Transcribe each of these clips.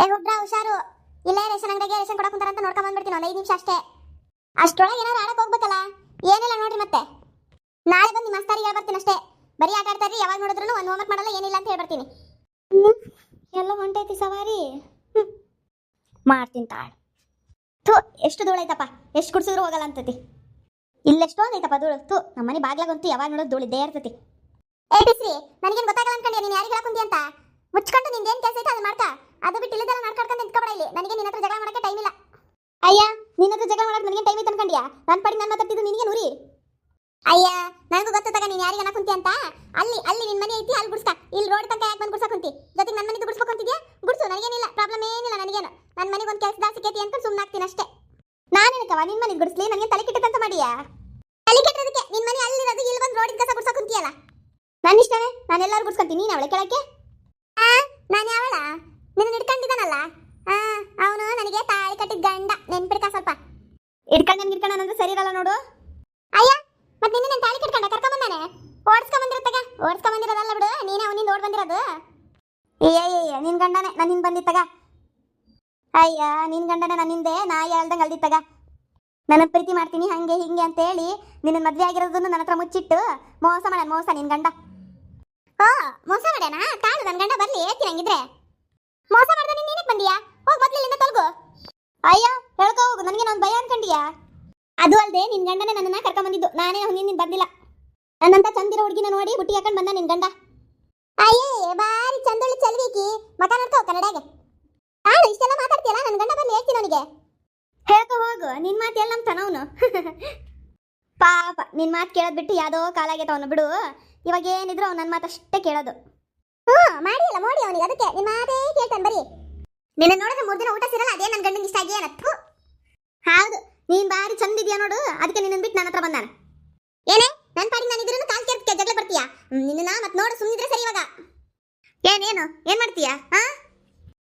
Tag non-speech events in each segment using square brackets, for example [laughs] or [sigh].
ಏ ಹುಡ್ರ ಹುಷಾರು. ಇಲ್ಲ ರೇಷನ್ ಅಂಗಡಿಗೆ ರೇಷನ್ ಕೊಡಕ್ ಅಂತ ನೋಡ್ಕೊಂಡ್ ಬಂದ್ಬಿಡ್ತೀನಿ ಒಂದು ನಿಮಿಷ ಅಷ್ಟೇ. ಅಷ್ಟೊಳಗೆ ಏನಾದ್ರು ಆಡಕ್ ಹೋಗ್ಬೇಕಲ್ಲ? ಏನಿಲ್ಲ ನೋಡ್ರಿ ಮತ್ತೆ. ನಾಳೆ ಬಂದು ಮಸ್ತಾರಿ ಮಸ್ತಾರಿಗೆ ಹೇಳ್ಬರ್ತೀನಿ ಅಷ್ಟೇ. ಬರೀ ಆಟ ಯಾವಾಗ ನೋಡಿದ್ರು ಒಂದು ಹೋಮ್ವರ್ಕ್ ಮಾಡಲ್ಲ, ಏನಿಲ್ಲ ಅಂತ ಹೇಳ್ಬರ್ತೀನಿ. ಎಲ್ಲ ಹೊಂಟೈತಿ ಸವಾರಿ. ಮಾಡ್ತೀನಿ ತಾಳ್. ಥೂ, ಎಷ್ಟು ಧೂಳು ಐತಪ್ಪ. ಎಷ್ಟು ಕುಡ್ಸಿದ್ರು ಹೋಗಲ್ಲ ಅಂತತಿ. ಇಲ್ಲೆಷ್ಟೊಂದು ಐತಪ್ಪ ಧೂಳು. ಥೂ ನಮ್ಮನೆ ಬಾಗ್ಲಾಗಂತೂ ಯಾವಾಗ ನೋಡೋದು ಧೂಳಿದ್ದೇ ಇರ್ತೈತಿ. ಏ, ಬಿಸ್ರಿ, ನನಗೇನು ಗೊತ್ತಾಗಲ್ಲ ಅನ್ಕೊಂಡೆ ನೀನು ಯಾರಿಗೆ ಹೇಳಕ್ ಕುಂತಿ ಅಂತ? ಮುಚ್ಕೊಂಡು ನಿಂದೇನು ಕೆಲಸ ಐತೆ ಅದು ಮಾಡ್ಕ ಅದು ಬಿಟ್ಟು ಇಲ್ಲದೆಲ್ಲ ನಡ್ಕೊಂಡು ನಿಂತ್ಕೊಬೇಡ ಇಲ್ಲಿ. ನನಗೆ ನಿನ್ನ ಹತ್ರ ಜಗಳ ಮಾಡಕ್ಕೆ ಟೈಮ್ ಇಲ್ಲ. ಅಯ್ಯ, ನಿನ್ನ ಹತ್ರ ಜಗಳ ಮಾಡಕ್ಕೆ ನನಗೆ ಟೈಮ್ ಐತೆ ಅನ್ಕೊಂಡಿಯಾ ನನ್ನ ಪಡಿ ನಾನು ಮಾತಾಡ್ತಿದ್ದು ನಿನಗೆ ನೂರಿ. ಅಯ್ಯ, ನನಗೂ ಗೊತ್ತದಾಗ ನೀನು ಯಾರಿಗೆ ಅನ್ನ ಕುಂತಿ ಅಂತ? ಅಲ್ಲಿ ಅಲ್ಲಿ ನಿನ್ನ ಮನೆ ಐತಿ, ಅಲ್ಲಿ ಗುಡ್ಸ್ಕ. ಇಲ್ಲಿ ರೋಡ್ ತನಕ ಯಾಕೆ ಬಂದು ಗುಡ್ಸಕ್ ಕುಂತಿ? ಜೊತೆಗೆ ನನ್ನ ಮನೆದು ಗುಡ್ಸ್ಬೇಕು ಅಂತಿದ್ಯಾ? ಗುಡ್ಸು, ನನಗೇನಿಲ್ಲ ಪ್ರಾಬ್ಲಮ್ ಏನಿಲ್ಲ ನನಗೇನು. ನನ್ನ ಮನೆಗೆ ಒಂದು ಕೆಲಸದಾರ ಸಿಕ್ಕೈತಿ ಅಂತ ಸುಮ್ಮನೆ ಅಷ್ಟೇ. ನಾನು ಹೇಳ್ಕವ ನಿನ್ನ ಮನೆಗೆ ಗುಡ್ಸ್ಲಿ? ನನಗೆ ತಲೆ ಕೆಟ್ಟದಂತ ಮಾಡಿಯಾ? ತಲೆ ಕೆಟ್ಟದಕ್ಕೆ? ನಿನ್ನ ಮನೆ ಅಲ್ಲಿರೋದು, ಇಲ್ಲಿ ಬಂದು ರೋಡಿನ ಕಸ ಗುಡ್ಸಕ್ ಕುಂತಿಯಲ್ಲ? ನನ್ನ ಇಷ್ಟನೇ? ನಾನು ಎಲ್ಲರೂ ಗುಡ್ಸ್ಕೊಂತೀನಿ, ನೀನು ಅವಳೆ ಕೆಳಕ್ಕೆ? ನಾನು ಯಾವಳ? ನಿನ್ನ ಹಿಡ್ಕೊಂಡಿದ್ದಾನಲ್ಲ? ಆ ಅವನು ನನಗೆ ತಾಳಿ ಕಟ್ಟಿದ ಗಂಡ. ನೆನ್ಪಿಡ್ಕ ಸ್ವಲ್ಪ. ಇಡ್ಕೊಂಡು ನನ್ಗೆ ಇಡ್ಕೊಂಡು ಅಂದ್ರೆ ಸರಿ ಇರಲ್ಲ ನೋಡು. ಅಯ್ಯ ಮತ್ತೆ ನಿನ್ನ ತಾಳಿ ಕಟ್ಕೊಂಡ? ಕರ್ಕೊಂಡ್ ಬಂದಾನೆ? ಓಡಿಸ್ಕೊಂಡ್ ಬಂದಿರತ್ತಾಗ ಓಡಿಸ್ಕೊಂಡ್ ಬಂದಿರೋದಲ್ಲ ಬಿಡು. ನೀನೇ ಅವನಿಂದ ಓಡ್ ಬಂದಿರೋದು ಏಯ್ ನಿನ್ ಗಂಡನೇ ನನ್ನಿಂದ ಬಂದಿತ್ತಾಗ ಅಯ್ಯ ನಿನ್ ಗಂಡನೇ ನನ್ನಿಂದೆ ನಾ ಹೇಳ್ದಂಗೆ ಅಲ್ದಿತ್ತಾಗ ನನ್ನ ಪ್ರೀತಿ ಮಾಡ್ತೀನಿ ಹಂಗೆ ಹಿಂಗೆ ಅಂತ ಹೇಳಿ ನಿನ್ನ ಮದ್ವೆ ಆಗಿರೋದನ್ನು ನನ್ನ ಹತ್ರ ಮುಚ್ಚಿಟ್ಟು ಮೋಸ ಮಾಡ ಮೋಸ ನಿನ್ ಗಂಡ. ಓ ಮೋಸ ಮಾಡ್ಯಾನ? ತಾಳು ನನ್ನ ಗಂಡ ಬರ್ಲಿ ಹೇಳ್ತೀನಿ ಹಂಗಿದ್ರೆ. ಮೋಸ ಮಾಡ್ದೆ ನೀನ್ ಏನಕ್ಕೆ ಬಂದಿಯಾ? ಹೋಗ್ ಮೊದ್ಲು ಇಲ್ಲಿಂದ ತೊಲಗು ಅಯ್ಯ ಹೇಳ್ಕೊ ಹೋಗು. ನನಗೆ ನಾನು ಭಯ ಅನ್ಕೊಂಡಿಯಾ? ಅದು ಅಲ್ಲದೆ ನಿನ್ ಗಂಡನೇ ನನ್ನನ್ನ ಕರ್ಕೊಂಡ್ ಬಂದಿದ್ದು. ನಾನೇ ನೀನ್ ಬಂದಿಲ್ಲ. ನನ್ನಂತ ಚಂದಿರೋ ಹುಡುಗಿನ ನೋಡಿ ಹುಟ್ಟಿ ಹಾಕೊಂಡ್ ಬಂದ ನಿನ್ ಗಂಡ. ಅಯ್ಯೇ ಬಾರಿ ಚಂದೊಳ್ಳಿ ಚಲ್ವಿಕಿ. ಮಕ ನೋಡ್ಕೋ, ಕನ್ನಡಾಗೆ. ತಾಳು ಇಷ್ಟೆಲ್ಲ ಮಾತಾಡ್ತೀಯಲ್ಲ? ನನ್ನ ಗಂಡ ಬರ್ಲಿ ಹೇಳ್ತೀನಿ ಅವನಿಗೆ. ಹೇಳ್ಕೊ, ಹೋಗು. ನಿನ್ ಮಾತು ಎಲ್ಲ ನಂಬ್ತಾನ ಅವನು. ಪಾಪ, ನಿನ್ ಮಾತು ಕೇಳೋದ್ ಬಿಟ್ಟು ಯಾವ್ದೋ ಕಾಲಾಗೈತ ಅವನು. ಬಿಡು. ಇವಾಗ ಏನಿದ್ರು ಅವ್ನು ನನ್ನ ಮಾತಷ್ಟೇ ಕೇಳೋದು. ಹ್ಮ್ ಮಾಡಿ ಅಲ್ಲ ನೋಡಿ ಅವನಿಗೆ, ಅದಕ್ಕೆ. ನಿಮ್ಮ ಮಾತೇ ಕೇಳ್ತಾನೆ, ಬರೀ. ನಿನ್ನ ನೋಡಿದ್ರೆ ಮೂರು ದಿನ ಊಟ ಸಿರಲ್ಲ, ಅದೇ ನನ್ನ ಗಂಡನಿಗೆ ಇಷ್ಟ ಆಗಿ ಹೌದು, ನೀನ್ ಬಾರಿ ಚಂದ ಇದೆಯಾ ನೋಡು, ಅದಕ್ಕೆ ನಿನ್ನ ಬಿಟ್ಟು ನನ್ನ ಹತ್ರ ಬಂದಾನ. ಏನೇ ನನ್ನ ಪಾಡಿ ನಾನು ಇದ್ರೂ ಕಾಲ್ ಕೇಳ್ತೀಯ ಜಗಳ ಬರ್ತೀಯಾ? ನಿನ್ನ ಮತ್ ನೋಡು ಸುಮ್ಮನಿದ್ರೆ ಸರಿ ಇವಾಗ. ಏನೇನು ಏನ್? ಮಾಡ್ತೀಯಾ? ಹಾ?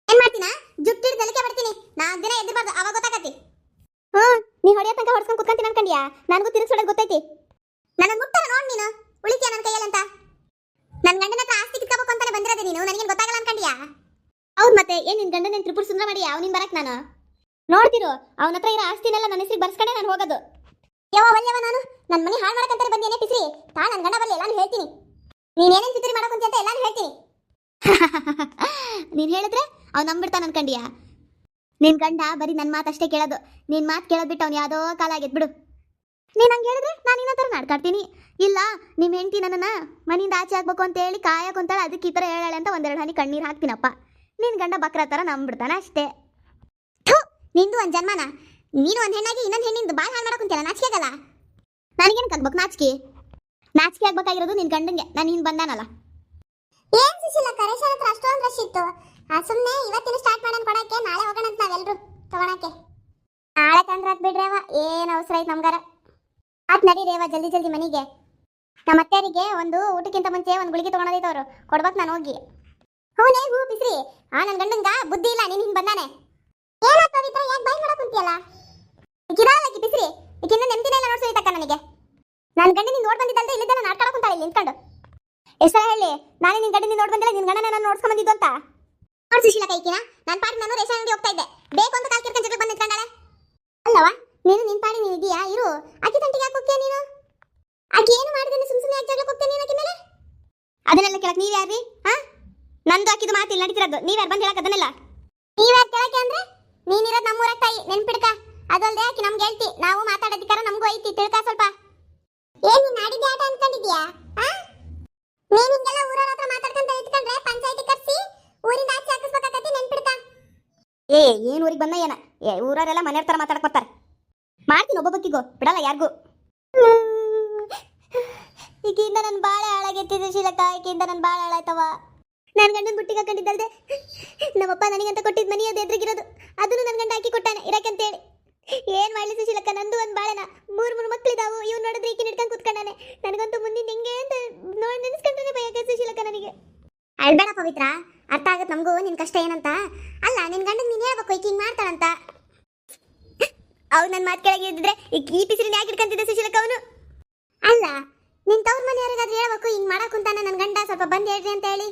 ಏನ್ ಮಾಡ್ತೀನಾ? ಜುಟ್ಟು ತಲಿಕೆ ಬರ್ತೀನಿ. ನಾಲ್ಕು ದಿನ ಎದ್ದಿರ್ಬಾರ್ದು, ಅವಾಗ ಗೊತ್ತಾಗತಿ ಹ್ಮ್ ನೀ ಹೊಡೆಯೋ ತನಕ ಹೊಡ್ಸ್ಕೊಂಡು ಕುತ್ಕೊಂತೀನಿ ಅನ್ಕೊಂಡಿಯಾ? ನನಗೂ ತಿರುಗಿಸೋಡೋದು ಗೊತ್ತೈತಿ. ನನ್ನ ಮುಟ್ಟಲ್ಲ ನೋಡ್ ನೀನು. ಉಳಿತೀಯ ನನ್ನ ಕೈಯಲ್ಲಿ ಅಂತ ನನ್ನ ಗಂಡನ ಹತ್ರ ಆಸ್ತಿ ಕಿತ್ಕೋಬೇಕು ಅಂತಾನೆ ಬಂದಿರೋದೆ ನೀನು. ನನಗೇನು ಗೊತ್ತಾಗಲ್ಲ ಅನ್ಕೊಂಡಿಯಾ? ಹೌದು ಮತ್ತೆ, ಏನ್ ನಿನ್ ಗಂಡನ ತ್ರಿಪುರ ಸುಂದರ ಮಾಡಿ ಅವನಿನ್ ಬರಕ್ ನಾನು. ನೋಡ್ತಿರು, ಅವನ ಹತ್ರ ಇರೋ ಆಸ್ತಿನೆಲ್ಲ ನನ್ನ ಹೆಸರಿಗೆ ಬರ್ಸ್ಕೊಂಡೆ ನಾನು ಹೋಗೋದು. ಯಾವ ವಲ್ಯವ ನಾನು? ನನ್ನ ಮನೆ ಹಾಳು ಮಾಡಕಂತಾರೆ ಬಂದೇನೆ ಪಿಸ್ರಿ? ತಾ ನನ್ನ ಗಂಡ ಬರಲಿ, ಎಲ್ಲಾನು ಹೇಳ್ತೀನಿ. ನೀನ್ ಏನೇನ್ ಪಿತ್ರಿ ಮಾಡಕಂತ ಅಂತ ಎಲ್ಲಾನು ಹೇಳ್ತೀನಿ. [laughs] ನೀನ್ ಹೇಳಿದ್ರೆ ಅವ್ನು ನಂಬಿಡ್ತಾನ ಅನ್ಕೊಂಡಿಯಾ? ನಿನ್ ಗಂಡ ಬರೀ ನನ್ನ ಮಾತಷ್ಟೇ ಕೇಳೋದು. ನಿನ್ ಮಾತು ಕೇಳೋದ್ ಬಿಟ್ಟು ಅವ್ನು ಯಾವುದೋ ಕಾಲ ಬಿಡು. ನೀನ್ ಹಂಗೆ ಹೇಳಿದ್ರೆ ನಾನು ಇನ್ನೊಂದು ಥರ ನಾಡ್ಕಾಡ್ತೀನಿ ಇಲ್ಲ ನಿಮ್ಮ ಹೆಂಡತಿ ನನ್ನನ್ನು ಮನೆಯಿಂದ ಆಚೆ ಹಾಕ್ಬೇಕು ಅಂತ ಹೇಳಿ ಕಾಯಕೊಂತಾಳೆ ಅದಕ್ಕೆ ಈ ಥರ ಹೇಳಾಳೆ ಅಂತ ಒಂದೆರಡು ಹನಿ ಕಣ್ಣೀರು ಹಾಕ್ತೀನಪ್ಪ. ನಿನ್ ಗಂಡ ಬಕ್ರ ಥರ ನಂಬಿಡ್ತಾನೆ ಅಷ್ಟೇ. ಥು, ನಿಂದು ಒಂದು ಜನ್ಮನ. ನೀನು ಒಂದು ಹೆಣ್ಣಾಗಿ ಇನ್ನೊಂದು ಹೆಣ್ಣಿಂದ ಬಾಯ್ ಹಾಳು ಮಾಡಕೊಂತಿಯಲ್ಲ ನಾಚಿಕೆ ಆಗಲ್ಲ. ನನಗೇನು ಕಲ್ಬೇಕು ನಾಚಿಕೆ? ನಾಚಿಕೆ ಆಗ್ಬೇಕಾಗಿರೋದು ನಿನ್ ಗಂಡಂಗೆ ನಾನು ಹಿಂದೆ ಬಂದಾನಲ್ಲ. ಏನ್ ಸುಶೀಲ ಕರೇಶ್ ಹತ್ರ ಅಷ್ಟೊಂದು ರಶ್ ಇತ್ತು. ಸುಮ್ಮನೆ ಇವತ್ತಿನ ಸ್ಟಾರ್ಟ್ ಮಾಡೋಣ ಕೊಡಕ್ಕೆ ನಾಳೆ ಹೋಗೋಣ ಅಂತ ನಾವೆಲ್ಲರೂ ತಗೊಳಕ್ಕೆ ನಾಳೆ ತಂದ್ರ ಆತ್ ಬಿಡ್ರಿ ಅವ ಏನ್ ಅವಸರ ಐತೆ ನಮ್ಗಾರ. ಆತ್ ನಡಿ ರೇವ, ಜಲ್ದಿ ಜಲ್ದಿ ಮನೆಗೆ. ನಮ್ಮ ಅತ್ತೆಯರಿಗೆ ಒಂದು ಊಟಕ್ಕಿಂತ ಮುಂಚೆ ಒಂದು ಗುಳಿಗೆ ತಗೊಂಡೈತೆ ಅವರು. ಕೊಡ್ಬೇಕು ನಾನು ಹೋಗಿ. ಹೂನೇ ಹೂ, ಬಿಸ್ರಿ. ಆ ನನ್ನ ಗಂಡಂಗ ಬುದ್ಧಿ ಇಲ್ಲ, ನೀನು ಹಿಂಗೆ ಬಂದಾನೆ. ಏನಾತ್ ಪವಿತ್ರ ಯಾಕೆ ಬೈ ಬಿಸ್ರಿ. ನೆಮ್ಮದಿನೇ ಇಲ್ಲ ನೋಡ್ಸೋಯ್ತಕ್ಕ ನನಗೆ. ನನ್ನ ಗಂಡ ನೀನ್ ನೋಡ್ ಇಲ್ಲಿ ನಿಂತ್ಕೊಂಡು. ಎಷ್ಟರ ಹೇಳಿ, ನಾನು ನಿನ್ ಗಂಡ ನೋಡ್ ಬಂದಿಲ್ಲ, ನಿನ್ ಗಂಡನ ನಾನು ನೋಡ್ಸ್ಕೊಂಡ್ ಅಂತ. ಕೈಕಿನ ನನ್ನ ಪಾಡಿ ನಾನು ಅಂಗಡಿ ಹೋಗ್ತಾ ಇದ್ದೆ. ಬೇಕು ಅಂತ ಕಾಲ್ ಜಗಳ ಬಂದು ನಿಂತ್ಕೊಂಡಾಳೆ. ಅಲ್ಲವಾ? ನೀನು ನಿನ್ ಪಾಡಿ ನೀನು ಇದೀಯಾ ಇರು. ಅಕ್ಕಿ ತಂಟಿಗೆ ಯಾಕೆ ಹೋಗ್ತೀಯ ನೀನು? ಅಕ್ಕಿ ಏನು ಮಾಡಿದ್ರೆ ಸುಮ್ ಸುಮ್ಮನೆ ಯಾಕೆ ಜಗಳ ಹೋಗ್ತೀಯ ನೀನು ಆಕಿ ಮೇಲೆ? ಅದನ್ನೆಲ್ಲ ಕೇಳಕ್ ನೀ ಯಾರ್ರಿ? ಹಾ? ನಂದು ಆಕಿದು ಮಾತಿಲ್ಲ ನಡೀತಿರೋದು. ನೀವು ಯಾರು ಬಂದು ಹೇಳಕ್ ಅದನ್ನೆಲ್ಲ? ನೀವ್ ಯಾರು ಕೇಳಕ್ಕೆ ಅಂದ್ರೆ? ನೀನಿರೋದು ನಮ್ಮೂರ ತಾಯಿ ನೆನ್ಪಿಡ್ಕ. ಅದಲ್ದೆ ಆಕಿ ನಮ್ಗೆ ಹೇಳ್ತಿ. ನಾವು ಮಾತಾಡೋದಿಕ್ಕಾರ ನಮಗೂ ಐತಿ. ತಿಳ್ಕ ಸ್ವಲ್ಪ. ಏನ್ ನೀನ್ ಆಡಿದ್ದೆ ಆಟ ಅನ್ಕೊಂಡಿದ್ಯಾ ಆ ನೀನ್ ಹಿಂಗೆಲ್ಲ ಊರವ್ರ ಹತ್ರ ಮಾತಾಡ್ಕೊಂತ ಇಟ್ಕೊಂಡ್ರೆ ಪಂಚಾಯತಿ ಕರ್ಸಿ ಊರಿಂದ ಆಚೆ ಹಾಕಿಸ್ಬೇಕಾಗತ್ತೆ ನೆನ್ಪಿಡ್ಕ. ಏ ಏನ್ ಊರಿಗೆ ಬಂದ ಏನ? ಏ ಊರವರೆಲ್ಲ ಮನೆಯವ್ರ ತರ ಮಾತಾಡಕ್ ಬರ್ತಾರೆ. ಮಾಡ್ತೀನಿ ಒಬ್ಬೊಬ್ಬಕ್ಕಿಗೋ ಬಿಡಲ್ಲ ಯಾರಿಗೂ. ಈಗಿಂದ ನನ್ನ ಬಾಳೆ ಹಾಳಾಗೈತಿದೆ ಶೀಲಕ್ಕ ಈಗಿಂದ ನನ್ನ ಬಾಳೆ ಹಾಳಾಯ್ತವ. ನನ್ನ ಗಂಡನ ಬುಟ್ಟಿಗೆ ಹಾಕೊಂಡಿದ್ದಲ್ದೆ. ನಮ್ಮಪ್ಪ ನನಗಂತ ಕೊಟ್ಟಿದ್ ಮನಿ ಅದು ಎದುರಿಗಿರೋದು. ಅದನ್ನು ನನ್ನ ಗಂಡ ಹಾಕಿ ಕೊಟ್ಟಾನೆ ಇರಕ್ಕಂತೇಳಿ ಏನ್ ಮಾಡ್ಲಿ ಸುಶೀಲಕ್ಕ ನಂದು ಒಂದ್ ಬಾಳೆನ. ಮೂರ್, ಮೂರು ಮಕ್ಳಿದಾವು ಇವ್ ನೋಡಿದ್ರೆ ಈಕಿನ ಹಿಡ್ಕೊಂಡು ಕುತ್ಕೊಂಡಾನೆ. ನನಗಂತೂ ಮುಂದಿನ ಹೆಂಗೆ ಅಂತ ನೋಡಿ ನೆನೆಸ್ಕೊಂಡ್ರೆ ಭಯ ಸುಶೀಲಕ್ಕ ನನಗೆ. ಅಳ್ಬೇಡ ಪವಿತ್ರ, ಅರ್ಥ ಆಗುತ್ತೆ ನಮಗೂ, ನಿನ್ ಕಷ್ಟ ಏನಂತ. ಅಲ್ಲ, ನಿನ್ ಗಂಡನ್ ನೀನ್ ಹೇಳ್ಬೇಕು ಈಕೆ ಹಿಂಗ್ ಮಾಡ್ತಾಳಂತ. ಅವ್ನು ನನ್ನ ಮಾತು ಕೆಳಗೆ ಇದ್ದಿದ್ರೆ ಈ ಪಿಸಿರಿನ ಯಾಕೆ ಇಟ್ಕೊಂತಿದ್ದೆ ಸುಶೀಲಕ್ಕ ಅವನು? ಅಲ್ಲ ನಿನ್ ತವ್ರ ಮನೆಯವರಿಗಾದ್ರೆ ಹೇಳ್ಬೇಕು ಹಿಂಗ್ ಮಾಡಕ್ ಕುಂತಾನ ನನ್ನ ಗಂಡ ಸ್ವಲ್ಪ ಬಂದ್ ಹೇಳ್ರಿ ಅಂತ ಹೇಳಿ.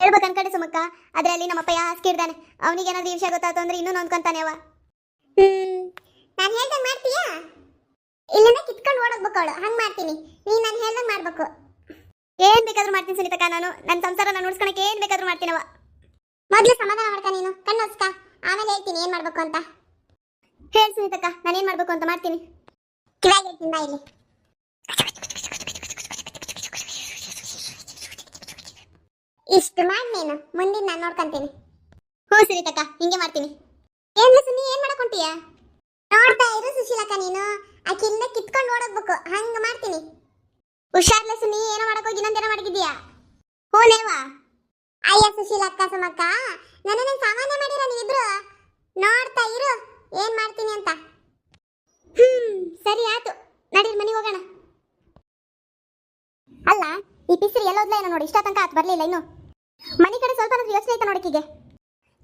ಹೇಳ್ಬೇಕು ಅನ್ಕಡೆ ಸುಮಕ್ಕ ಅದ್ರಲ್ಲಿ ನಮ್ಮಪ್ಪ ಯಾಸ್ಕಿ ಇಡ್ದಾನೆ ಅವನಿಗೆ ಏನಾದ್ರು ಈ ವಿಷಯ ಗೊತ್ತಾಯ್ತು ಅಂದ್ರೆ ಇನ್ನೂ ನೊಂದ್ಕೊಂತಾನೆ ಅವ. ಹ್ಮ್ ನಾನು ಹೇಳ್ದಂಗೆ ಮಾಡ್ತೀಯಾ? ಇಲ್ಲಂದ್ರೆ ಕಿತ್ಕೊಂಡು ಓಡೋಗ್ಬೇಕು ಅವಳು ಹಂಗೆ ಮಾಡ್ತೀನಿ. ನೀನು ನಾನು ಹೇಳ್ದಂಗೆ ಮಾಡ್ಬೇಕು. ಏನ್ ಬೇಕಾದ್ರೂ ಮಾಡ್ತೀನಿ ಸುನೀತಕ್ಕ ನಾನು. ನನ್ನ ಸಂಸಾರ ನಾನು ಉಳಿಸ್ಕೊಳಕ್ಕೆ ಏನ್ ಬೇಕಾದ್ರೂ ಮಾಡ್ತೀನವ ಮೊದಲು ಸಮಾಧಾನ ಮಾಡ್ಕ ನೀನು ಕಣ್ಣೋಸ್ಕ ಆಮೇಲೆ ಹೇಳ್ತೀನಿ ಏನ್ ಮಾಡ್ಬೇಕು ಅಂತ. ಹೇಳಿ ಸುನೀತಕ್ಕ, ನಾನು ಏನ್ ಮಾಡ್ಬೇಕು ಅಂತ ಮಾಡ್ತೀನಿ. ಕಿವಾಗಿರ್ತೀನಿ ಇಲ್ಲಿ. ಇಷ್ಟು ಮಾಡಿ ಮುಂದಿನ ನಾನು ನೋಡ್ಕೊಂತೀನಿ. ಹ್ಞೂ ಸುನೀತಕ್ಕ, ಹಿಂಗೆ ಮಾಡ್ತೀನಿ. ಏನ್ ಸುನಿ, ಏನ್ ಮಾಡ್ಕೊಂತೀಯ ನೋಡ್ತಾ ಇರು ಸುಶೀಲಕ್ಕ ನೀನು. ಆಕಿಂದ ಕಿತ್ಕೊಂಡು ಓಡೋಗ್ಬೇಕು, ಹಂಗ ಮಾಡ್ತೀನಿ. ಹುಷಾರ್ಲೆ ಸುನಿ, ಏನೋ ಮಾಡಕ್ಕೋಗಿ ಇನ್ನೊಂದೇನೋ ಮಾಡಿದ್ಯಾ ಹೂನೇವಾ ಅಯ್ಯ ಸುಶೀಲಕ್ಕ, ಸುಮಕ್ಕ ನನ್ನ ಸಾಮಾನ್ಯ ಮಾಡಿರ ನೀವಿಬ್ರು. ನೋಡ್ತಾ ಇರು, ಏನ್ ಮಾಡ್ತೀನಿ ಅಂತ ಹ್ಮ್ ಸರಿ ಆಯ್ತು ನಡೀರಿ ಮನೆಗೆ ಹೋಗೋಣ ಅಲ್ಲ ಪಿಸ್ರಿ ಎಲ್ಲೋದ್ಲ ಏನೋ ನೋಡಿ ಇಷ್ಟ ತನಕ ಆತ್ ಬರ್ಲಿಲ್ಲ ಇನ್ನು. ಮನೆ ಕಡೆ ಸ್ವಲ್ಪ ಯೋಚನೆ ಐತೆ ನೋಡಕ್ಕಿಗೆ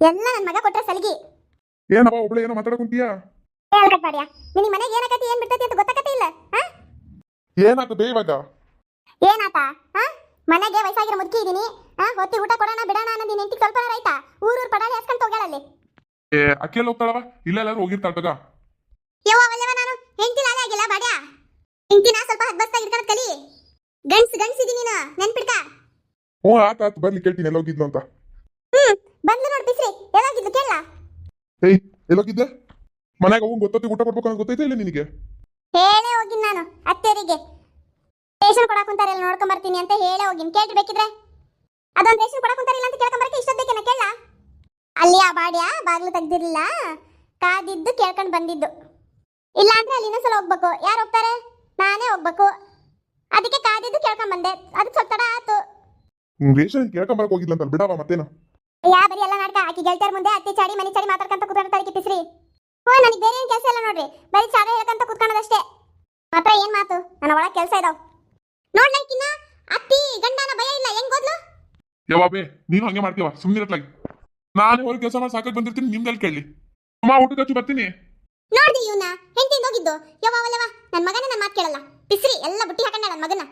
ಎಲ್ಲ ನನ್ನ ಮಗ ಕೊಟ್ರೆ ಸಲಿಗಿ. ಏನಪ್ಪ ಒಬ್ಳೆ ಏನೋ ಮಾತಾಡಕುಂತೀಯ ಹೇಳ್ಕಟ್ಟಾಡ್ಯ ನಿನಗೆ ಮನೆಗೆ ಏನಕತಿ ಏನು ಬಿಡ್ತೈತಿ ಅಂತ ಗೊತ್ತಾಗತ್ತೆ ಇಲ್ಲ? ಹಾ? ಏನಾಗ್ತದೆ ಇವಾಗ? ಏನಾತ? ಹಾ? ಮನೆಗೆ ವಯಸ್ಸಾಗಿರೋ ಮುದುಕಿ ಇದೀನಿ. ಹಾ? ಹೊತ್ತಿ ಊಟ ಕೊಡೋಣ ಬಿಡೋಣ ಅನ್ನೋದು ನಿನ್ನ ಹೆಂಡತಿ ಸ್ವಲ್ಪ ಆಯ್ತಾ? ಊರೂರು ಪಡಾಳಿ ಹೋಗ್ಯಾಳ ಹೋಗ್ಯಾಳಲ್ಲಿ ಏ ಅಕ್ಕಿಯಲ್ಲಿ ಹೋಗ್ತಾಳವ? ಇಲ್ಲ ಎಲ್ಲಾರು ಹೋಗಿರ್ತಾಳ ತಗ. ಯವ್ವ ಅವಲ್ಲವ ನಾನು. ಹೆಂಡತಿ ಲಾಲೆ ಆಗಿಲ್ಲ ಬಾಡ್ಯ. ಹೆಂಡತಿನ ಸ್ವಲ್ಪ ಹದ್ಬಸ್ತಾಗಿ ಇಟ್ಕೊಂಡು ಕಲಿ ಗಂಡ್ಸ್ ಗಂಡ್ಸ್ ಇದೀನಿ ನೀನು. ನೆನ್ಪಿಡ್ಕ? ಹ್ಞೂ ಆತ ಆತ ಬರ್ಲಿ ಕೇಳ್ತೀನಿ. ಎಲ್ಲೋಗಿದ್ಲು ಅಂತ. ಹ್ಮ್ ಬಂದ್ಲು ನೋಡಿ ಬಿಸ್ರಿ ಎಲ್ಲೋಗಿದ್ಲು ಕೇಳ ಏಯ್ ಎಲ್ಲೋಗಿದ್ದೆ? ಮನ್ಯಾಗ ಹೋಗಿ ಗೊತ್ತೋತಿ ಊಟ ಕೊಡ್ಬೇಕು ಅಂತ ಗೊತ್ತೈತೆ ಇಲ್ಲ ನಿನಗೆ? ಹೇಳೇ ಹೋಗಿನ್ ನಾನು ಅತ್ತೇರಿಗೆ ರೇಷನ್ ಕೊಡಾಕ್ ಕುಂತಾರಲ್ಲ ನೋಡ್ಕೊಂಡ್ ಬರ್ತೀನಿ ಅಂತ ಹೇಳೇ ಹೋಗಿನ್. ಕೇಳ್ಬೇಕಿದ್ರೆ? ಅದೊಂದು ರೇಷನ್ ಕೊಡಾಕ್ ಕುಂತಾರಿಲ್ಲ ಅಂತ ಕೇಳ್ಕೊಂಡ್ ಬರಕ್ಕೆ ಇಷ್ಟೊತ್ತೇನ ಕೇಳ ಅಲ್ಲಿ ಆ ಬಾಡ್ಯ ಬಾಗ್ಲು ತೆಗ್ದಿರ್ಲಿಲ್ಲ. ಕಾದಿದ್ದು ಕೇಳ್ಕೊಂಡ್ ಬಂದಿದ್ದು. ಇಲ್ಲ ಅಂದ್ರೆ ಅಲ್ಲಿ ಇನ್ನೊಂದ್ಸಲ ಹೋಗ್ಬೇಕು. ಯಾರು ಹೋಗ್ತಾರೆ? ನಾನೇ ಹೋಗ್ಬೇಕು. ಅದಕ್ಕೆ ಕಾದಿದ್ದು ಕೇಳ್ಕೊಂಡ್ ಬಂದೆ. ಅದಕ್ಕೆ ಸ್ವಲ್ಪ ತಡ ಆತು ರೇಷನ್ ಕೇಳ್ಕೊಂಬರಕ್ ಹೋಗಿಲ್ಲ ಅಂತ ಬಿಡವ ಮತ್ತೇನ? ಯಾ ಬರಿ ಎಲ್ಲ ನಾಟಕ ಆಕಿ ಗೆಳ್ತಾರ ಮುಂದೆ ಅತ್ತೆ ಚಾಡಿ ಮನಿ ಚಾಡಿ ಮಾತಾಡ್ಕಂತ ಕುತ್ಕೊಂಡ್ತಾಳೆ ಆಕಿ ಕಿತ್ತಿಸ್ರಿ ಓ ನನಗೆ ಬೇರೆ ಏನು ಕೆಲಸ ಇಲ್ಲ ನೋಡ್ರಿ. ಬರೀ ಚಾಡ ಹೇಳ್ಕಂತ ಅಷ್ಟೇ ಮಾತ್ರ ಏನ್ ಮಾತು? ನನ್ನ ಒಳಗೆ ಕೆಲಸ ಇದಾವ್. ಕಿನ್ನ ಅತ್ತಿ ಗಂಡನ ಭಯ ಇಲ್ಲ. ಹೆಂಗ್ ಓದ್ಲು ಯಾವಾಬೆ ನೀನು ಹಂಗೆ ಮಾಡ್ತೀವ ಸುಮ್ಮನೆ ಇರತ್ಲಾಗಿ ನಾನೇ ಹೊರಗೆ ಕೆಲಸ ಮಾಡಿ ಸಾಕಾಗಿ ಬಂದಿರ್ತೀನಿ ನಿಮ್ದಲ್ಲಿ ಕೇಳಿ. ಅಮ್ಮ ಊಟಕ್ಕೆ ಹಚ್ಚಿ ಬರ್ತೀನಿ. ನೋಡ್ದಿ ಇವನ. ಹೆಂಡತಿ ಹೋಗಿದ್ದು. ಯಾವಾಗಲ್ಲವಾ ನನ್ನ ಮಗನ ನನ್ನ ಮಾತು ಕೇಳಲ್ಲ. ಪಿಸ್ರಿ ಎಲ್ಲ ಬುಟ್ಟಿ ಹಾಕೊಂಡ ನನ್ನ ಮಗನ